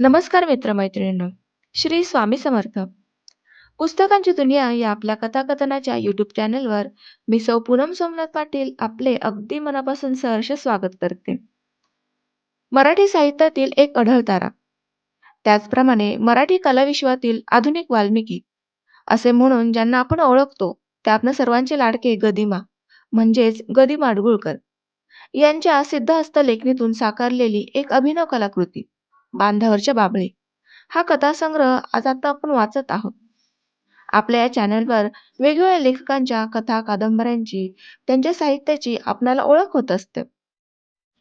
नमस्कार मित्रमैत्रिणींनो श्री स्वामी समर्थ. पुस्तकांची दुनिया या आपल्या कथाकथनाच्या यूट्यूब चॅनलवर मी सौ पूनम सोमनाथ पाटील आपले अगदी मनापासून सहर्ष स्वागत करते. मराठी साहित्यातील एक अढळ तारा. त्याचप्रमाणे मराठी कलाविश्वातील आधुनिक वाल्मिकी असे म्हणून ज्यांना आपण ओळखतो ते आपण सर्वांचे लाडके गदिमा म्हणजेच गदी माडगुळकर यांच्या सिद्धहस्त लेखणीतून साकारलेली एक अभिनव कलाकृती. बांधावरच्या बाबळे. हा कथासंग्रह आज आता आपण वाचत आहोत. आपल्या या चॅनलवर वेगवेगळ्या लेखकांच्या कथा कादंबऱ्यांची त्यांच्या साहित्याची आपणाला ओळख होत असते.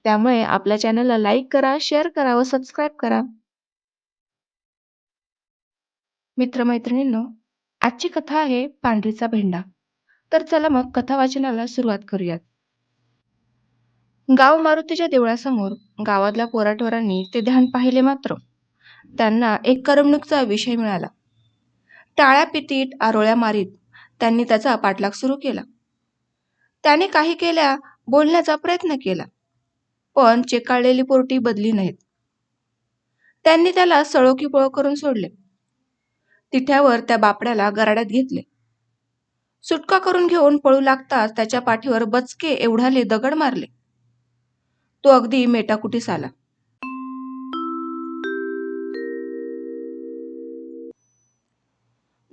त्यामुळे आपल्या चॅनलला लाईक करा शेअर करा व सबस्क्राईब करा. मित्रमैत्रिणींनो आजची कथा आहे पांढरीचा भेंडा. तर चला मग कथा वाचनाला सुरुवात करूयात. गाव मारुतीच्या देवळासमोर गावातल्या पोराठोरांनी ते ध्यान पाहिले मात्र. त्यांना एक करमणुकीचा विषय मिळाला. टाळ्या पितीत आरोळ्या मारीत त्यांनी त्याचा पाठलाग सुरू केला. त्याने काही केल्या बोलण्याचा प्रयत्न केला पण चेकाळलेली पोरटी बदली नाहीत. त्यांनी त्याला सळोकी पळो करून सोडले. तिठ्यावर त्या बापड्याला गराड्यात घेतले. सुटका करून घेऊन पळू लागताच त्याच्या पाठीवर बचके एवढाले दगड मारले. तो अगदी मेटाकुटीस आला.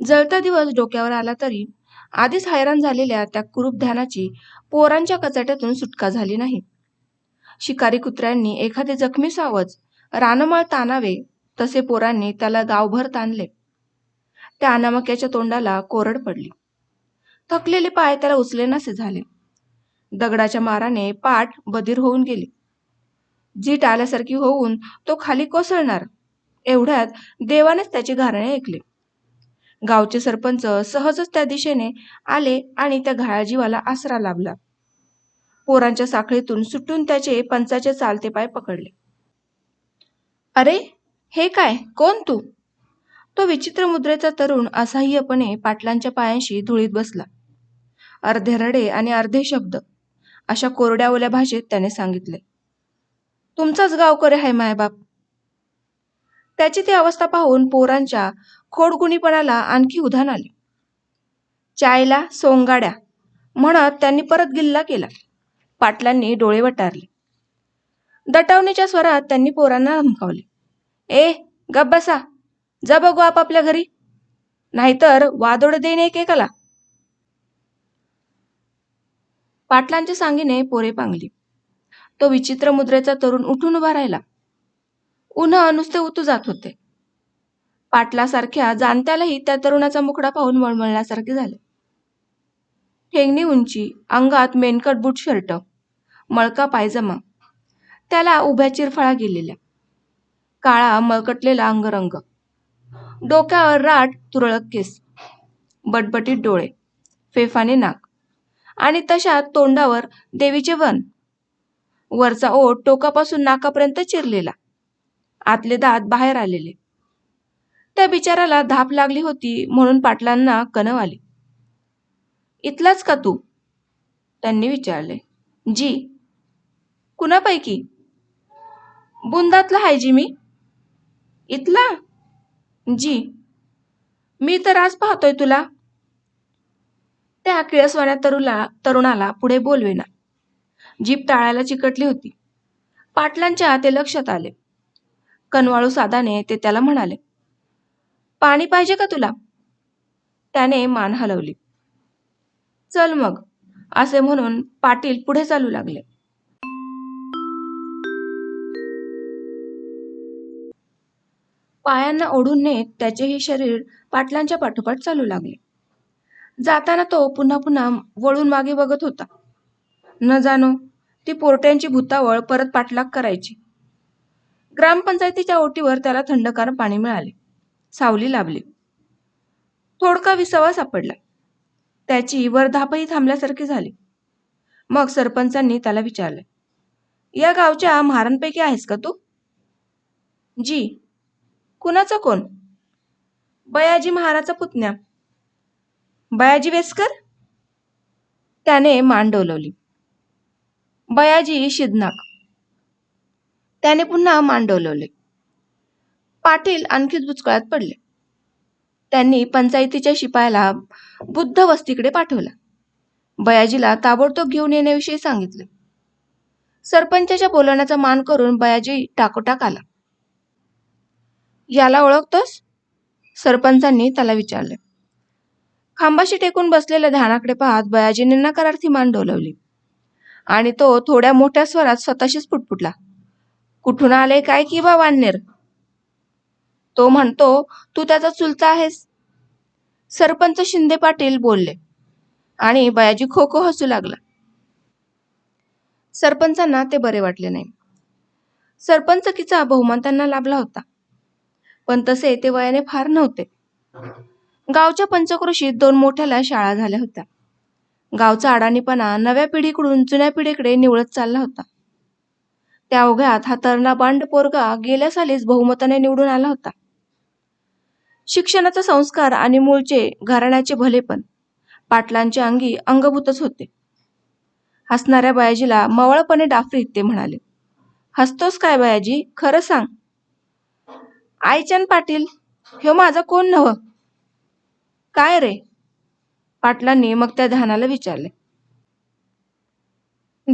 जळता दिवस डोक्यावर आला तरी आधीच हैराण झालेल्या त्या कुरूप ध्यानाची पोरांच्या कचाट्यातून सुटका झाली नाही. शिकारी कुत्र्यांनी एखादे जखमी सावज रानमाळ ताणावे तसे पोरांनी त्याला गावभर ताणले. त्या अनामक्याच्या तोंडाला कोरड पडली. थकलेले पाय त्याला उचलेनासे झाले. दगडाच्या माराने पाठ बधीर होऊन गेली. जीट आल्यासारखी होऊन तो खाली कोसळणार. एवढ्यात देवानेच त्याची घारणे ऐकले. गावचे सरपंच सहजच त्या दिशेने आले आणि त्या घाळाजीवाला आसरा लाभला. पोरांच्या साखळीतून सुटून त्याचे पंचाचे चालते पाय पकडले. अरे हे काय? कोण तू? तो विचित्र मुद्रेचा तरुण असह्यपणे पाटलांच्या पायांशी धुळीत बसला. अर्धे रडे आणि अर्धे शब्द. अशा कोरड्या ओल्या भाषेत त्याने सांगितले. तुमचाच गावकरी आहे मायबाप. त्याची ती अवस्था पाहून पोरांच्या खोडगुणीपणाला आणखी उधाण आले. चायला सोंगाड्या म्हणत त्यांनी परत गिल्ला केला. पाटलांनी डोळे वटारले. दटावणीच्या स्वरात त्यांनी पोरांना धमकावले. ए गप बसा. जा बघू आपापल्या घरी. नाहीतर वादोड देईन एकेकाला पाटलांच्या सांगीने पोरे पांगली. तो विचित्र मुद्रेचा तरुण उठून उभा राहिला. उन्हा नुसते उतू जात होते. पाटलासारख्या जाणत्यालाही त्या तरुणाचा मुखडा पाहून मळमळण्यासारखे झाले. ठेंगणी उंची अंगात मेनकट बूट शर्ट मळका पायजमा त्याला उभ्या चिरफळा गेलेल्या. काळा मळकटलेला अंगरंग डोक्यावर राट तुरळक केस बटबटीत डोळे फेफाने नाक आणि तशात तोंडावर देवीचे वन वरचा ओठ टोकापासून नाकापर्यंत चिरलेला. आतले दात बाहेर आलेले. त्या बिचाराला धाप लागली होती म्हणून पाटलांना कणव आली. इथलाच का तू? त्यांनी विचारले. जी. कुणापैकी? बुंदातला हाय जी मी. इथला? जी. मी तर आज पाहतोय तुला. त्या किळसवाण्या तरुला तरुणाला पुढे बोलवेना. जीप टाळायला चिकटली होती. पाटलांच्या ते लक्षात आले. कनवाळू साधाने ते त्याला म्हणाले पाणी पाहिजे का तुला? त्याने मान हलवली. चल मग असे म्हणून पाटील पुढे चालू लागले. पायांना ओढून नेत त्याचेही शरीर पाटलांच्या पाठोपाठ चालू लागले. जाताना तो पुन्हा पुन्हा वळून मागे बघत होता. न जाणो ती पोरट्यांची भूतावळ परत पाठलाग करायची. ग्रामपंचायतीच्या ओटीवर त्याला थंडकार पाणी मिळाले. सावली लाभली. थोडका विसावा सापडला. त्याची वरधापही थांबल्यासारखी झाली. मग सरपंचांनी त्याला विचारले या गावच्या महारांपैकी आहेस का तू? जी. कुणाचा कोण? बयाजी महाराचा पुतण्या. बयाजी वेसकर त्याने मान डोलवली. बयाजी शिदनाक. त्याने पुन्हा मान डोलवले पाटील आणखीच बुचकळ्यात पडले. त्यांनी पंचायतीच्या शिपायाला बुद्ध वस्तीकडे पाठवला. बयाजीला ताबडतोब घेऊन येण्याविषयी सांगितले. सरपंचाच्या बोलण्याचा मान करून बयाजी टाकोटाक आला. याला ओळखतोस? सरपंचांनी त्याला विचारले. खांबाशी टेकून बसलेल्या ध्यानाकडे पाहत बयाजीने नकारार्थी मान डोलवली. आणि तो थोड्या मोठ्या स्वरात स्वतःशीच पुटपुटला. कुठून आले काय की बा तो म्हणतो तू त्याचा चुलता आहेस. सरपंच शिंदे पाटील बोलले आणि बयाजी खो खो हसू लागला. सरपंचांना ते बरे वाटले नाही. सरपंचकीचा बहुमान त्यांना लाभला होता पण तसे ते वयाने फार नव्हते. गावच्या पंचक्रोशीत दोन मोठ्याला शाळा झाल्या होत्या. गावचा अडाणीपणा नव्या पिढीकडून जुन्या पिढीकडे निवळत चालला होता. त्या ओघ्यात हा तरणा बांड पोरगा गेल्या सालीच बहुमताने निवडून आला होता. शिक्षणाचा संस्कार आणि मूळचे घराण्याचे भलेपण पाटलांच्या अंगी अंगभूतच होते. हसणाऱ्या बयाजीला मवळपणे डाफरीत ते म्हणाले हसतोस काय बयाजी? खरं सांग. आईचंद पाटील ह्यो माझा कोण नव काय रे? पाटलांनी मग त्या ध्यानाला विचारले.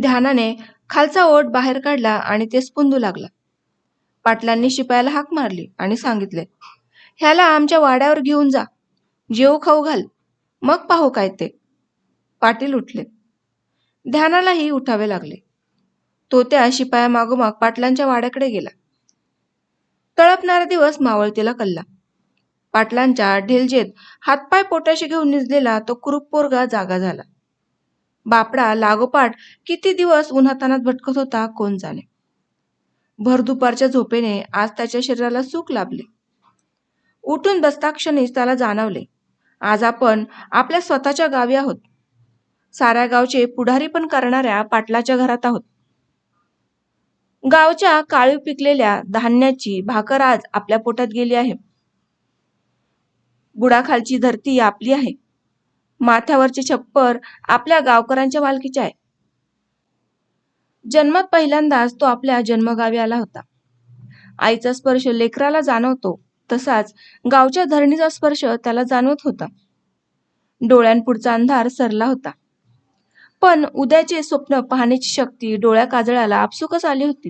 ध्यानाने खालचा ओट बाहेर काढला आणि ते स्पुंदू लागला. पाटलांनी शिपायाला हाक मारली आणि सांगितले ह्याला आमच्या वाड्यावर घेऊन जा. जेऊ खाऊ घाल. मग पाहू काय ते. पाटील उठले. ध्यानालाही उठावे लागले. तो त्या शिपाया मागोमाग पाटलांच्या वाड्याकडे गेला. तळपणारा दिवस मावळतीला कल्ला. पाटलांच्या ढिलजेत हातपाय पोटाशी घेऊन निजलेला तो कुरूप पोरगा जागा झाला. बापडा लागोपाठ किती दिवस उन्हातानात भटकत होता कोण जाणे. भर दुपारच्या झोपेने आज त्याच्या शरीराला सुख लाभले. उठून बसताक्षणीच त्याला जाणवले आज आपण आपल्या स्वतःच्या गावी आहोत. साऱ्या गावचे पुढारी पण करणाऱ्या पाटलाच्या घरात आहोत. गावच्या काळी पिकलेल्या धान्याची भाकर आज आपल्या पोटात गेली आहे. बुडाखालची धरती आपली आहे. माथ्यावरचे छप्पर आपल्या गावकऱ्यांच्या मालकीचे आहे. जन्मात पहिल्यांदाच तो आपल्या जन्मगावी आला होता. आईचा स्पर्श लेकराला जाणवतो तसाच गावच्या धरणीचा स्पर्श त्याला जाणवत होता. डोळ्यांपुढचा अंधार सरला होता. पण उद्याचे स्वप्न पाहण्याची शक्ती डोळ्या काजळाला आपसुकच आली होती.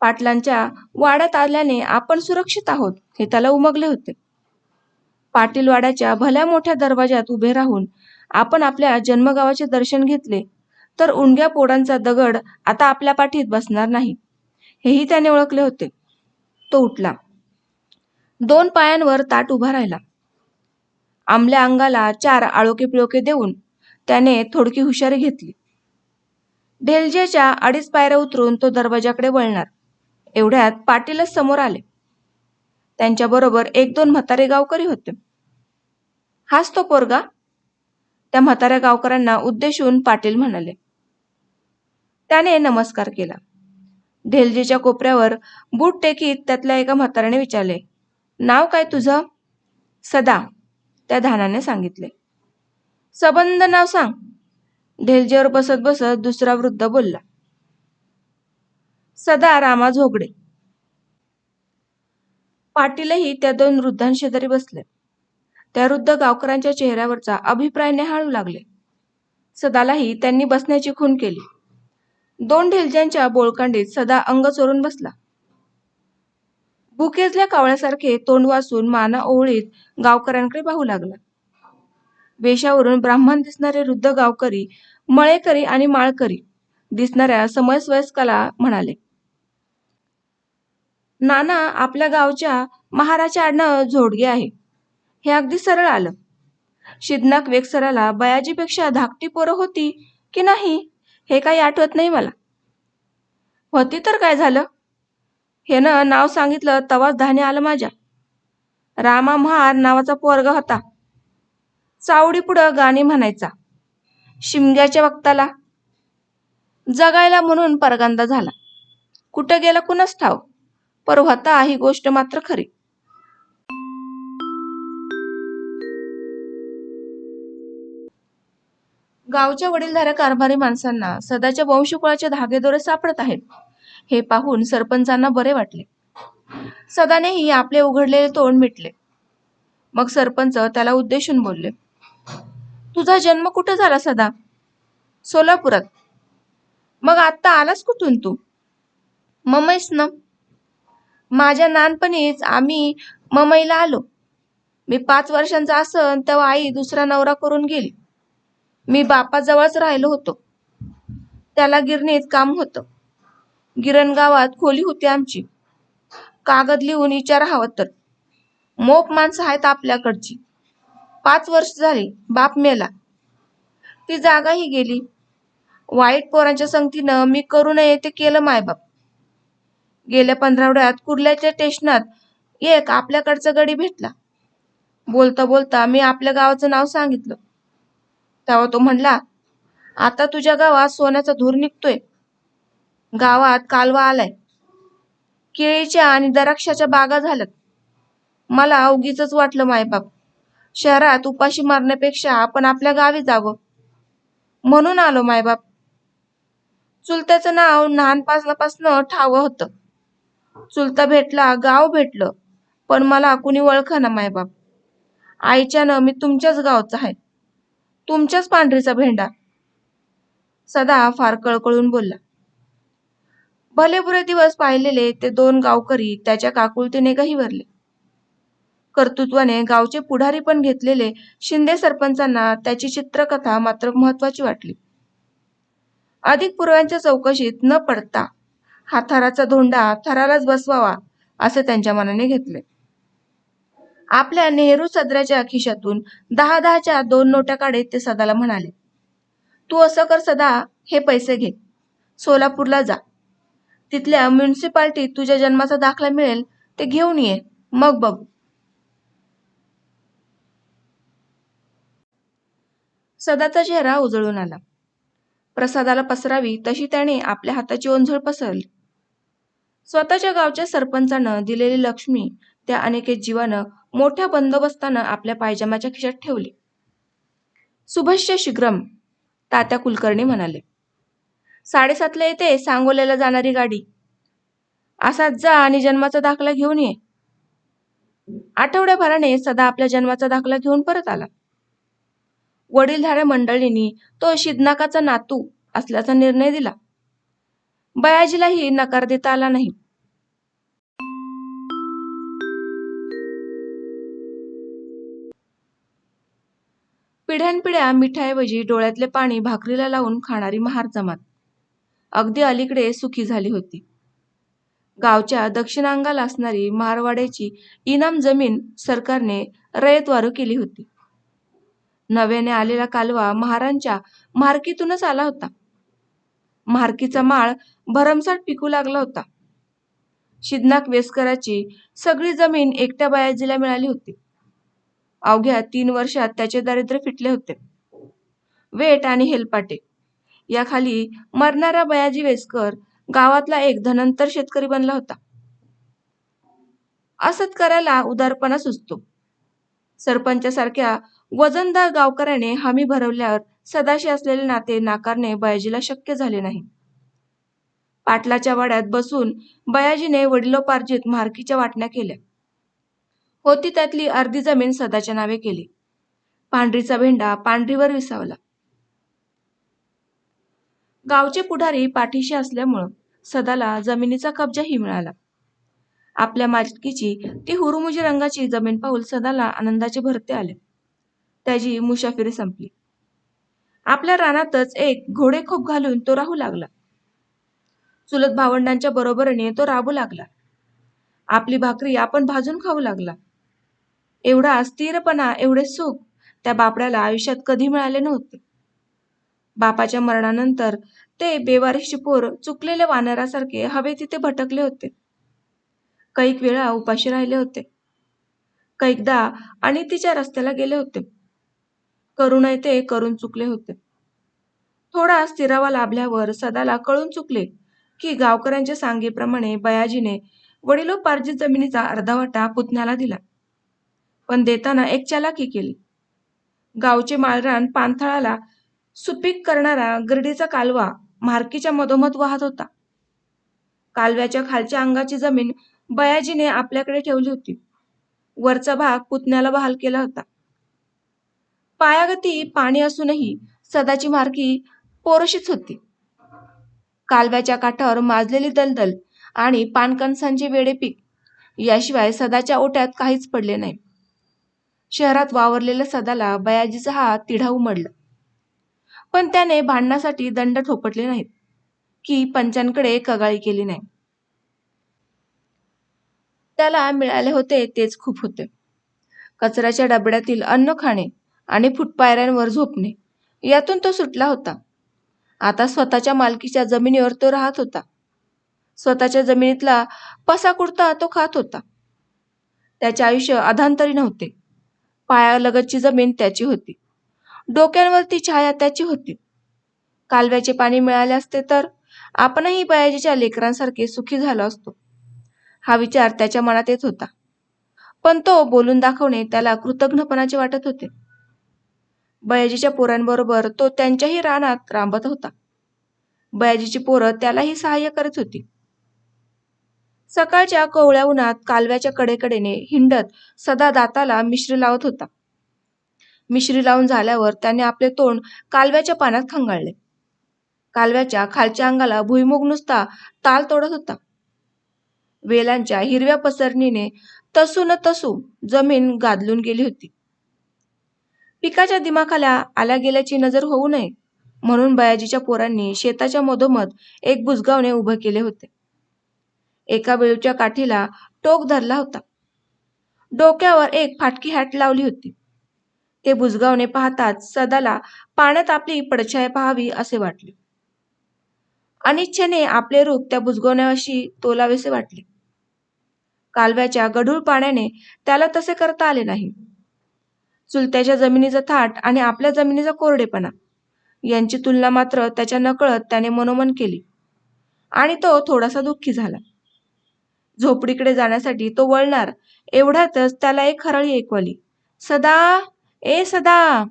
पाटलांच्या वाड्यात आल्याने आपण सुरक्षित आहोत हे त्याला उमगले होते. पाटीलवाड्याच्या भल्या मोठ्या दरवाजात उभे राहून आपण आपल्या जन्मगावाचे दर्शन घेतले तर उंड्या पोडांचा दगड आता आपल्या पाठीत बसणार नाही हेही त्याने ओळखले होते. तो उठला. दोन पायांवर ताट उभा राहिला. आमल्या अंगाला चार आळोके पिळोके देऊन त्याने थोडकी हुशारी घेतली. ढेलजेच्या अडीच पायऱ्या उतरून तो दरवाजाकडे वळणार. एवढ्यात पाटीलच समोर आले. त्यांच्याबरोबर एक दोन म्हातारे गावकरी होते. हाच तो पोरगा त्या म्हाताऱ्या गावकऱ्यांना उद्देशून पाटील म्हणाले. त्याने नमस्कार केला. ढेलजीच्या कोपऱ्यावर बूट टेकीत त्यातल्या एका म्हाताऱ्याने विचारले नाव काय तुझं? सदा त्या धानाने सांगितले. सबंध नाव सांग. ढेलजेवर बसत बसत दुसरा वृद्ध बोलला सदा रामा झोगडे. पाटीलही त्या दोन वृद्धांशेजारी बसले त्या वृद्ध गावकऱ्यांच्या चेहऱ्यावरचा अभिप्राय निहाळू लागले. सदालाही त्यांनी बसण्याची खून केली. दोन ढेलज्यांच्या बोळकांडीत सदा अंग चोरून बसला. भुकेजल्या कावळ्यासारखे तोंड वासून माना ओवळीत गावकऱ्यांकडे पाहू लागला. वेशावरून ब्राह्मण दिसणारे वृद्ध गावकरी मळेकरी आणि माळकरी दिसणाऱ्या समयस्वयस्काला म्हणाले नाना आपल्या गावच्या महाराच्या आडनं झोडगे आहे. हे अगदी सरळ आलं. शिदनाक वेगसराला बयाजीपेक्षा धाकटी पोरं होती की नाही हे काही आठवत नाही मला. होती तर काय झालं? हे ना नाव सांगितलं तवाच धान्य आलं माझ्या. रामा महार नावाचा पोरगा होता. चावडी पुढं गाणी म्हणायचा. शिमग्याच्या वक्ताला जगायला म्हणून परगंदा झाला. कुठं गेला कुणच ठाव? पर ही गोष्ट मात्र खरी. गावच्या वडीलधाऱ्या कारभारी माणसांना सदाच्या वंशकुळाचे धागेदोरे सापडत आहेत. हे पाहून सरपंचांना बरे वाटले. सदानेही आपले उघडलेले तोंड मिटले. मग सरपंच त्याला उद्देशून बोलले तुझा जन्म कुठं झाला सदा? सोलापुरात. मग आत्ता आलास कुठून तू? ममईस ना? माझ्या लहानपणीच आम्ही ममईला आलो. मी पाच वर्षांचा असन तेव्हा आई दुसरा नवरा करून गेली. मी बापाजवळच राहिलो होतो. त्याला गिरणीत काम होतं. गिरण गावात खोली होती आमची. कागद लिहून विचारा हवं तर. मोप माणसं आहेत आपल्याकडची. पाच वर्ष झाली बाप मेला. ती जागाही गेली. वाईट पोरांच्या संगतीनं मी करू नये ते केलं मायबाप. गेल्या पंधरावड्यात कुर्ल्याच्या स्टेशनात एक आपल्याकडचा गडी भेटला. बोलता बोलता मी आपल्या गावाचं नाव सांगितलं. तेव्हा तो म्हणला आता तुझ्या गावात सोन्याचा धूर निघतोय. गावात कालवा आलाय. केळीच्या आणि द्राक्षाच्या बागा झाल्यात. मला उगीच वाटलं मायबाप. शहरात उपाशी मारण्यापेक्षा आपण आपल्या गावी जावं. म्हणून आलो मायबाप. चुलत्याचं नाव लहानपासनापासनं ठावं होतं. चुलता भेटला गाव भेटलं. पण मला कुणी ना मायबाप. आईच्यानं मी तुमच्याच गावचा आहे. तुमच्याच पांढरीचा भेंडा. सदा फार कळकळून बोलला. भले बुरे दिवस पाहिलेले ते दोन गावकरी त्याच्या काकुळतीने गहिवरले कर्तृत्वाने गावचे पुढारी पण घेतलेले शिंदे सरपंचांना त्याची चित्रकथा मात्र महत्वाची वाटली. अधिक पूर्वांच्या चौकशीत न पडता हा थराचा धोंडा थरालाच बसवावा असे त्यांच्या मनाने घेतले. आपल्या नेहरू सदराच्या खिशातून दहा दहाच्या दोन नोट्या काढत ते सदाला म्हणाले तू असं कर सदा हे पैसे घे. सोलापूरला जा. तिथल्या म्युन्सिपाल्टीत तुझ्या जन्माचा दाखला मिळेल ते घेऊन ये. मग बघू. सदाचा चेहरा उजळून आला. प्रसादाला पसरावी तशी त्याने आपल्या हाताची ओंझळ पसरली. स्वतःच्या गावच्या सरपंचानं दिलेली लक्ष्मी त्या अनेकेत जीवानं मोठ्या बंदोबस्तानं आपल्या पायजमाच्या खिशात ठेवली. सुभश्य शीघ्रम तात्या कुलकर्णी म्हणाले साडेसातला येते सांगोल्याला जाणारी गाडी. असाच जा आणि जन्माचा दाखला घेऊन ये. आठवड्याभराने सदा आपल्या जन्माचा दाखला घेऊन परत आला. वडीलधाऱ्या मंडळींनी तो शिदनाकाचा नातू असल्याचा निर्णय दिला. बयाजीलाही नकार देता आला नाही. पिढ्यानपिढ्या मिठाऐवजी डोळ्यातले पाणी भाकरीला लावून खाणारी महार जमात. अगदी अलीकडे सुखी झाली होती. गावच्या दक्षिणांगाला असणारी मारवाड्याची इनाम जमीन सरकारने रयतवारू केली होती. नव्याने आलेला कालवा महारांच्या मार्कीतूनच आला होता. मार्कीचा माळ भरमसाठ पिकू लागला होता. शिदनाक वेस्कराची सगळी जमीन एकट्या बयाजीला मिळाली होती. अवघ्या तीन वर्षात त्याचे दारिद्र्य फिटले होते. वेट आणि हेलपाटे. याखाली मरणारा बयाजी वेस्कर गावातला एक धनंतर शेतकरी बनला होता. असत करायला उदारपणा सुचतो. सरपंचासारख्या वजनदार गावकऱ्याने हमी भरवल्यावर सदाशी असलेले नाते नाकारणे बयाजीला शक्य झाले नाही. पाटलाच्या वाड्यात बसून बयाजीने वडिलोपार्जित मार्कीच्या वाटण्या केल्या. होती त्यातली अर्धी जमीन सदाच्या नावे केली. पांढरीचा भेंडा पांढरीवर विसावला. गावचे पुढारी पाठीशी असल्यामुळं सदाला जमिनीचा कब्जाही मिळाला. आपल्या मालकीची ती हुरुमुजी रंगाची जमीन पाहून सदाला आनंदाचे भरते आले. त्याची मुसाफिरी संपली. आपल्या रानातच एक घोडेखोप घालून तो राहू लागला. चुलत भावंडांच्या बरोबरीने तो राबू लागला. आपली भाकरी आपण भाजून खाऊ लागला. एवढा स्थिरपणा एवढे सुख त्या बापड्याला आयुष्यात कधी मिळाले नव्हते. बापाच्या मरणानंतर ते बेवारीशी पोर चुकलेल्या वानरासारखे हवे तिथे भटकले होते. कैक वेळा उपाशी राहिले होते. कैकदा आणि तिच्या रस्त्याला गेले होते. करूनही ते करून चुकले होते. थोडा स्थिरावा लाभल्यावर सदाला कळून चुकले की गावकऱ्यांच्या सांगेप्रमाणे बयाजीने वडिलोपार्जित जमिनीचा अर्धा वाटा पुतण्याला दिला. पण देताना एक चालाकी केली. गावचे माळरान पानथळाला सुपीक करणारा गिरडीचा कालवा मार्कीच्या मधोमध वाहत होता. कालव्याच्या खालच्या अंगाची जमीन बयाजीने आपल्याकडे ठेवली होती. वरचा भाग पुतण्याला बहाल केला होता. पायागती पाणी असूनही सदाची मार्गी पोरशीच होती. कालव्याच्या काठावर माजलेली दलदल आणि पानकणसांचे वेडे पीक याशिवाय सदाच्या ओट्यात काहीच पडले नाही. शहरात वावरलेल्या सदाला बयाजीचा हा तिढा उमडला पण त्याने भांडणासाठी दंड थोपटले नाहीत की पंचांकडे कगाळी केली नाही. त्याला मिळाले होते तेच खूप होते. कचऱ्याच्या डबड्यातील अन्न खाणे आणि फुटपायऱ्यांवर झोपणे. यातून तो सुटला होता. आता स्वतःच्या मालकीच्या जमिनीवर तो राहत होता. स्वतःच्या जमिनीतला पसा कुडता तो खात होता. त्याचे आयुष्य अधांतरी नव्हते. पायालगतची जमीन त्याची होती. डोक्यांवरती छाया त्याची होती. कालव्याचे पाणी मिळाले असते तर आपणही बयाजीच्या लेकरांसारखे सुखी झालो असतो. हा विचार त्याच्या मनात येत होता. पण तो बोलून दाखवणे त्याला कृतज्ञपणाचे वाटत होते. बयाजीच्या पोरांबरोबर तो त्यांच्याही रानात रांबत होता. बयाजीची पोरं त्यालाही सहाय्य करत होती. सकाळच्या कोवळ्या उन्हात कालव्याच्या कडेकडेने हिंडत सदा दाताला मिश्री लावत होता. मिश्री लावून झाल्यावर त्याने आपले तोंड कालव्याच्या पाण्यात खंगाळले. कालव्याच्या खालच्या अंगाला भुईमुग नुसता ताल तोडत होता. वेलांच्या हिरव्या पसरणीने तसू न तसू जमीन गादलून गेली होती. पिकाच्या दिमाखाला आल्या गेल्याची नजर होऊ नये म्हणून बयाजीच्या पोरांनी शेताच्या मधोमध एक बुजगावणे उभे केले होते. एका वेळूच्या काठीला टोक धरला होता. डोक्यावर एक फाटकी हॅट लावली होती. ते बुजगावणे पाहताच सदाला पाण्यात आपली पडछाया पाहावी असे वाटले. अनिच्छेने आपले रूप त्या बुजगवण्याशी तोलावेसे वाटले. कालव्याच्या गढूळ पाण्याने त्याला तसे करता आले नाही. चुलत्याच्या जमिनीचा थाट आणि आपल्या जमिनीचा कोरडेपणा. यांची तुलना मात्र त्याच्या नकळत त्याने मनोमन केली. आणि तो थोडासा दुःखी झाला. झोपडीकडे जाण्यासाठी तो वळणार एवढ्यातच त्याला एक हरळी ऐकवली. सदा ए सदा!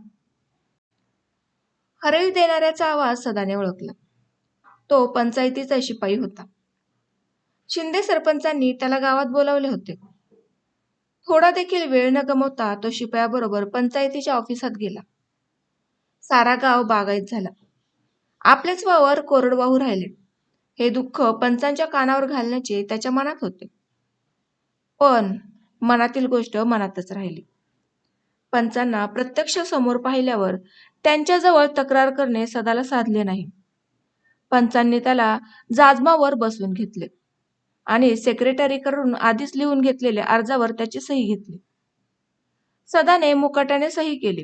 हरळी देणाऱ्याचा आवाज सदाने ओळखला. तो पंचायतीचा शिपाई होता. शिंदे सरपंचांनी त्याला गावात बोलावले होते. थोडा देखील वेळ न गमवता तो शिपायाबरोबर पंचायतीच्या ऑफिसात गेला. सारा गाव बागायत झाला. आपलेच वावर कोरडवाहू राहिले. हे दुःख पंचांच्या कानावर घालण्याचे त्याच्या मनात होते. पण मनातील गोष्ट मनातच राहिली. पंचांना प्रत्यक्ष समोर पाहिल्यावर त्यांच्याजवळ तक्रार करणे सदाला साधले नाही. पंचांनी त्याला जाजमावर बसवून घेतले. आणि सेक्रेटरी करून आधीच लिहून घेतलेल्या अर्जावर त्याची सही घेतली. सदाने मुकाट्याने सही केली.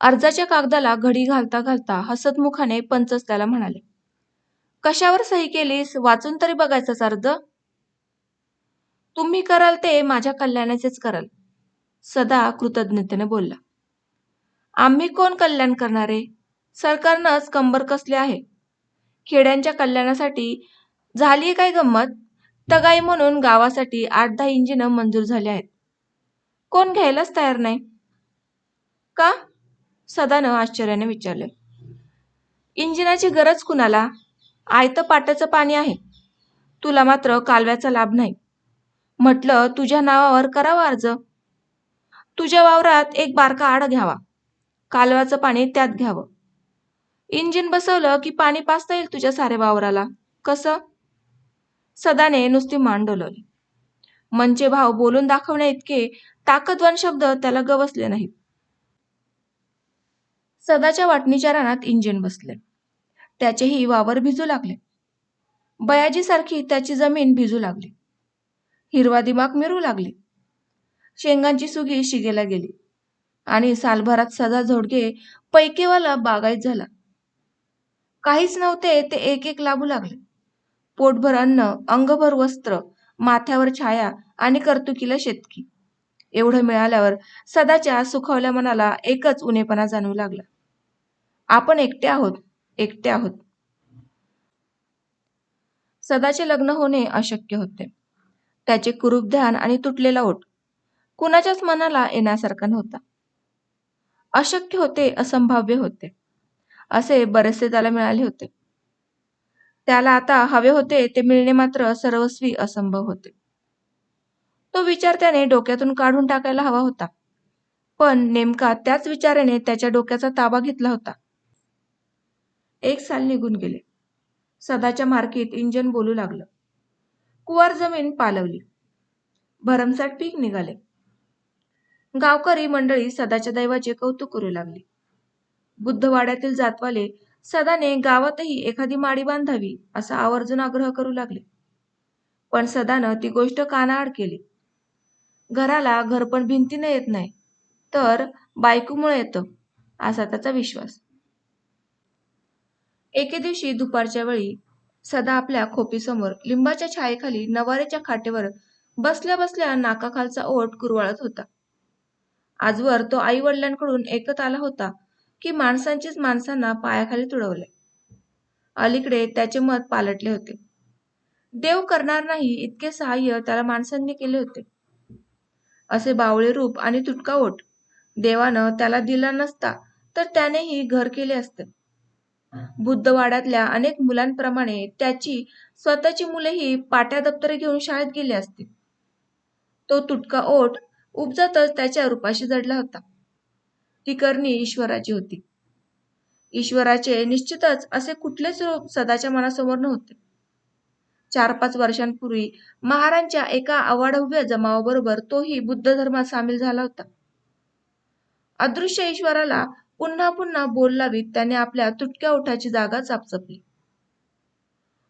अर्जाच्या कागदाला घडी घालता घालता हसतमुखाने पंचच त्याला म्हणाले कशावर सही केलीस? वाचून तरी बघायचाच अर्ज. तुम्ही कराल ते माझ्या कल्याणाचेच कराल. सदा कृतज्ञतेने बोलला. आम्ही कोण कल्याण करणारे? सरकारनंच कंबर कसले आहे? खेड्यांच्या कल्याणासाठी झाली काय गंमत? तगाई म्हणून गावासाठी आठ दहा इंजिन मंजूर झाली आहेत. कोण घ्यायलाच तयार नाही. का? सदानं आश्चर्याने विचारले. इंजिनाची गरज कुणाला? आयतं पाटाचं पाणी आहे. तुला मात्र कालव्याचा लाभ नाही. म्हटलं तुझ्या नावावर करावा अर्ज. तुझ्या वावरात एक बारका आड घ्यावा. कालव्याचं पाणी त्यात घ्यावं. इंजिन बसवलं की पाणी पाचता येईल तुझ्या सारे वावराला. कसं? सदाने नुसती मान डोलवली मनचे भाव बोलून दाखवण्या इतके ताकदवान शब्द त्याला गवसले नाहीत. सदाच्या वाटणीच्या रानात इंजिन बसले. त्याचेही वावर भिजू लागले. बयाजी सारखी त्याची जमीन भिजू लागली. हिरवा दिमाग मिरू लागली. शेंगांची सुगी शिगेला गेली. आणि सालभरात सदा झोडगे पैकेवाला बागायत झाला. काहीच नव्हते ते एक एक लाभू लागले. पोटभर अन्न अंगभर वस्त्र माथ्यावर छाया आणि कर्तुकीला शेतकी. एवढं मिळाल्यावर सदाच्या सुखावल्या मनाला एकच उणेपणा जाणवू लागला. आपण एकटे आहोत एकटे आहोत. सदाचे लग्न होणे अशक्य होते. त्याचे कुरूप ध्यान आणि तुटलेला ओट कुणाच्याच मनाला येण्यासारखा नव्हता. अशक्य होते असंभाव्य होते. असे बरेचसे त्याला मिळाले होते. त्याला आता हवे होते ते मिळणे मात्र सर्वस्वी असंभव होते. तो विचार त्याने डोक्यातून काढून टाकायला हवा होता. पण नेमका त्याच विचाराने त्याच्या डोक्याचा ताबा घेतला होता. एक साल निघून गेले. सदाच्या मार्कीत इंजन बोलू लागलं. कुवार जमीन पालवली. भरमसाठ पीक निघाले. गावकरी मंडळी सदाच्या दैवाचे कौतुक करू लागली. बुद्धवाड्यातील जातवाले सदाने गावातही एखादी माडी बांधावी असा आवर्जून आग्रह करू लागले. पण सदानं ती गोष्ट कानाआड केली. घराला घरपण भिंतीने येत नाही तर बायकोमुळे येतं असा त्याचा विश्वास. एके दिवशी दुपारच्या वेळी सदा आपल्या खोपीसमोर लिंबाच्या छायेखाली नवाऱ्याच्या खाटेवर बसल्या बसल्या नाकाखालचा ओठ कुरवाळत होता. आजवर तो आई वडिलांकडून ऐकत आला होता की माणसांचीच माणसांना पायाखाली तुडवले अलीकडे त्याचे मत पालटले होते. देव करणार नाही इतके सहाय्य त्याला माणसांनी केले होते. असे बावळे रूप आणि तुटका ओठ देवानं त्याला दिला नसता तर त्यानेही घर केले असते. बुद्धवाड्यातल्या अनेक मुलांप्रमाणे त्याची स्वतःची मुलेही पाट्या दप्तरे घेऊन शाळेत गेली असती. तो तुटका ओठ उपजतच त्याच्या रूपाशी जडला होता. ती करणी ईश्वराची होती. ईश्वराचे निश्चितच असे कुठलेच रूप सदाच्या मनासमोर नव्हते. चार पाच वर्षांपूर्वी महारांच्या एका अवाढव्य जमावाबरोबर तोही बुद्ध धर्मात सामील झाला होता. अदृश्य ईश्वराला पुन्हा पुन्हा बोल लावीत त्याने आपल्या तुटक्या ओठाची जागा चापचपली.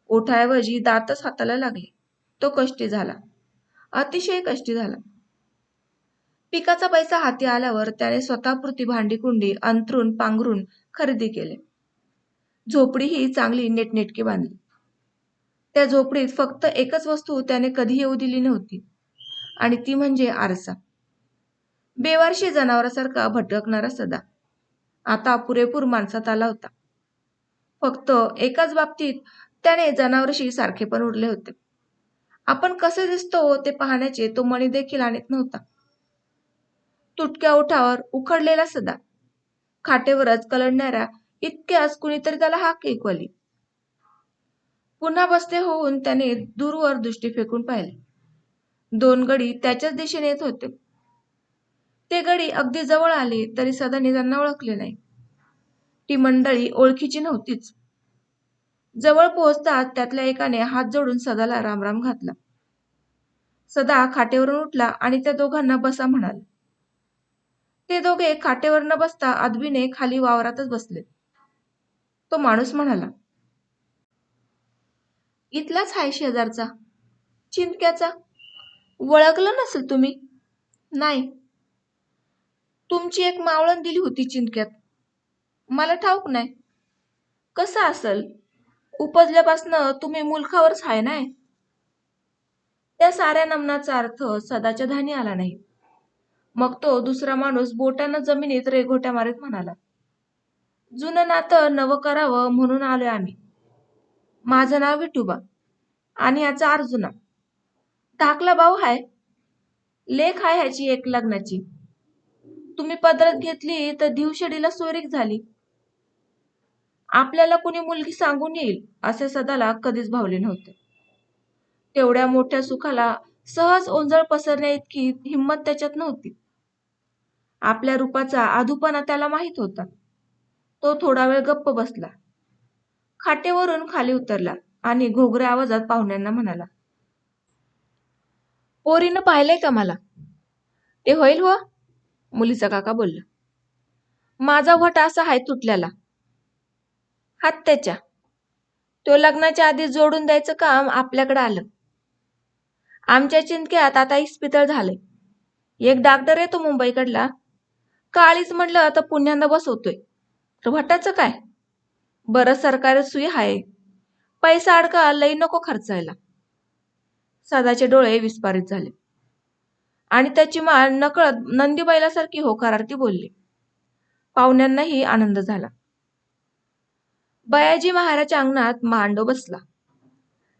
ओठाऐवजी दातच हाताला लागले. तो कष्टी झाला. अतिशय कष्टी झाला. पिकाचा पैसा हाती आल्यावर त्याने स्वतःपुरती भांडी कुंडी अंथरून पांघरून खरेदी केले. झोपडी ही चांगली नेटनेटकी बांधली. त्या झोपडीत फक्त एकच वस्तू त्याने कधी येऊ दिली नव्हती आणि ती म्हणजे आरसा. बेवारशी जनावरासारखा भटकणारा सदा. आता पुरेपूर माणसात आला होता. फक्त एकाच बाबतीत त्याने जनावरशी सारखे पण उरले होते. आपण कसे दिसतो ते पाहण्याचे तो मणी देखील आणत नव्हता. तुटक्या ओठावर उखडलेला सदा. खाटेवरच कलडणाऱ्या इतक्याच कुणीतरी त्याला हाक ऐकवली. पुन्हा बसते होऊन त्याने दूरवर दृष्टी फेकून पाहिले. दोन गडी त्याच्याच दिशेने येत होते. ते गडी अगदी जवळ आले तरी सदाने त्यांना ओळखले नाही. ती मंडळी ओळखीची नव्हतीच. जवळ पोहोचताच त्यातल्या एकाने हात जोडून सदाला रामराम घातला. सदा खाटेवरून उठला आणि त्या दोघांना बसा म्हणाला. ते दोघे खाटेवर न बसता आदबीने खाली वावरातच बसले. तो माणूस म्हणाला इथलाच हाय शेजारचा. चिंतक्याचा वळखलं नसेल तुम्ही? नाही. तुमची एक मावळण दिली होती चिंतक्यात मला ठाऊक नाही. कसं असल? उपजल्यापासनं तुम्ही मुलखावरच आहे नाय? त्या साऱ्या नमनाचा अर्थ सदाच्या धानी आला नाही. मग तो दुसरा माणूस बोटानं जमिनीत रेघोट्या मारत म्हणाला जुनं नातं नवं करावं म्हणून आलोय आम्ही. माझं नाव विठुबा आणि याचा अर्जुना. धाकला भाऊ हाय. लेख आहे ह्याची एक लग्नाची. तुम्ही पदरात घेतली तर दिवशडीला सोरीक झाली. आपल्याला कुणी मुलगी सांगून येईल असे सदाला कधीच भावले नव्हते. तेवढ्या मोठ्या सुखाला सहज ओंजळ पसरण्या इतकी हिंमत त्याच्यात नव्हती. आपल्या रूपाचा आधूपणा त्याला माहीत होता. तो थोडा वेळ गप्प बसला. खाटेवरून खाली उतरला आणि घोगऱ्या आवाजात पाहुण्यांना म्हणाला पोरीनं पाहिलंय का मला? ते होईल हो मुलीचा काका बोलला माझा वट असा आहे तुटल्याला. हात त्याच्या तो लग्नाच्या आधी जोडून द्यायचं काम आपल्याकडे आलं. आमच्या चिंतक्यात आता इस्पितळ झालंय. एक डॉक्टर येतो मुंबईकडला काळीच म्हटलं तर पुण्यांदा बसवतोय. तर भटाचं काय? बरं सरकारी सुई आहे पैसा अडका लई नको खर्चायला. सदाचे डोळे विस्फारित झाले. आणि त्याची मान नकळत नंदीबाईलासारखी होकारार्थी बोलली. पाहुण्यांनाही आनंद झाला. बयाजी महाराजच्या अंगणात मांडो बसला.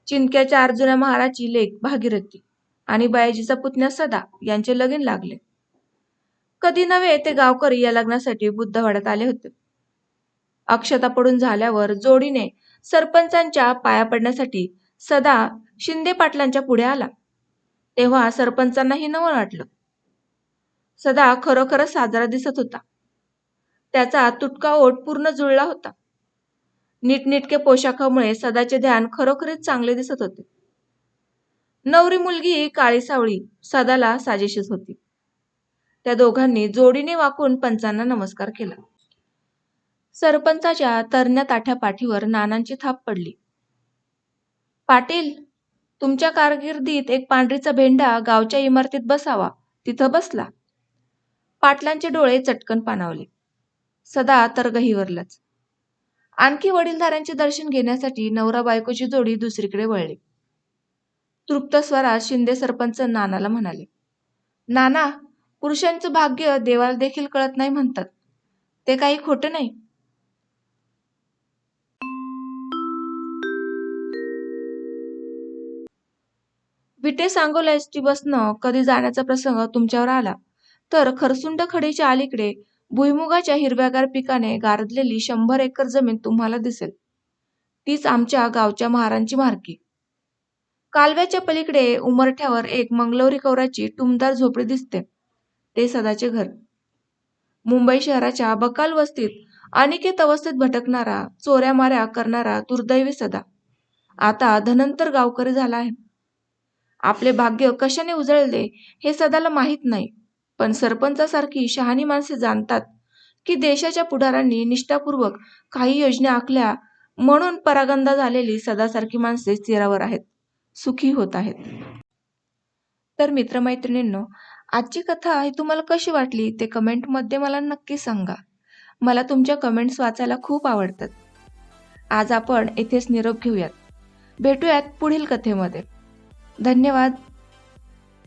चिंतक्याच्या अर्जुना महाराजची लेख भागीरथी आणि बयाजीचा पुतण्या सदा यांचे लगीन लागले. कधी नव्हे ते गावकरी या लग्नासाठी बुद्धवाड्यात आले होते. अक्षता पडून झाल्यावर जोडीने सरपंचांच्या पाया पडण्यासाठी सदा शिंदे पाटलांच्या पुढे आला. तेव्हा सरपंचांनाही नवं वाटलं. सदा खरोखरच साजरा दिसत होता. त्याचा तुटका ओट पूर्ण जुळला होता. नीटनेटके पोशाखामुळे सदाचे ध्यान खरोखरीच चांगले दिसत होते. नवरी मुलगी काळी सावळी सदाला साजेशीच होती. त्या दोघांनी जोडीने वाकून पंचांना नमस्कार केला. सरपंचाच्या तरण्या ताठ्या पाठीवर नानांची थाप पडली. पाटील तुमच्या कारकिर्दीत एक पांढरीचा भेंडा गावच्या इमारतीत बसावा तिथं बसला. पाटलांचे डोळे चटकन पाणावले. सदा तर गहीवरलाच आणखी वडीलधाऱ्यांचे दर्शन घेण्यासाठी नवरा बायकोची जोडी दुसरीकडे वळली. तृप्त स्वरात शिंदे सरपंच नानाला म्हणाले नाना पुरुषांचं भाग्य देवाला देखील कळत नाही म्हणतात. ते काही खोटं नाही. विटे सांगोला एस टी बसनं कधी जाण्याचा प्रसंग तुमच्यावर आला. तर खरसुंड खडीच्या अलीकडे भुईमुगाच्या हिरव्यागार पिकाने गारदलेली शंभर एकर जमीन तुम्हाला दिसेल. तीच आमच्या गावच्या महारांची मारकी कालव्याच्या पलीकडे उमरठ्यावर एक मंगलोरी कौराची टुमदार झोपडी दिसते. ते सदाचे घर. मुंबई शहराच्या बकाल वस्तीत अनिकेत अवस्थेत भटकणारा चोऱ्या माऱ्या करणारा दुर्दैवी सदा. आता धनंतर गावकरी झाला आहे. आपले भाग्य कशाने उजळले हे सदाला माहीत नाही पण सरपंचासारखी शहाणी माणसे जाणतात की देशाच्या पुढाऱ्यांनी निष्ठापूर्वक काही योजना आखल्या म्हणून परागंदा झालेली सदासारखी माणसे स्थिरावर आहेत सुखी होत आहेत. तर मित्रमैत्रिणींनो आजची कथा ही तुम्हाला कशी वाटली ते कमेंटमध्ये मला नक्की सांगा. मला तुमच्या कमेंट्स वाचायला खूप आवडतात. आज आपण इथेच निरोप घेऊयात. भेटूयात पुढील कथेमध्ये. धन्यवाद.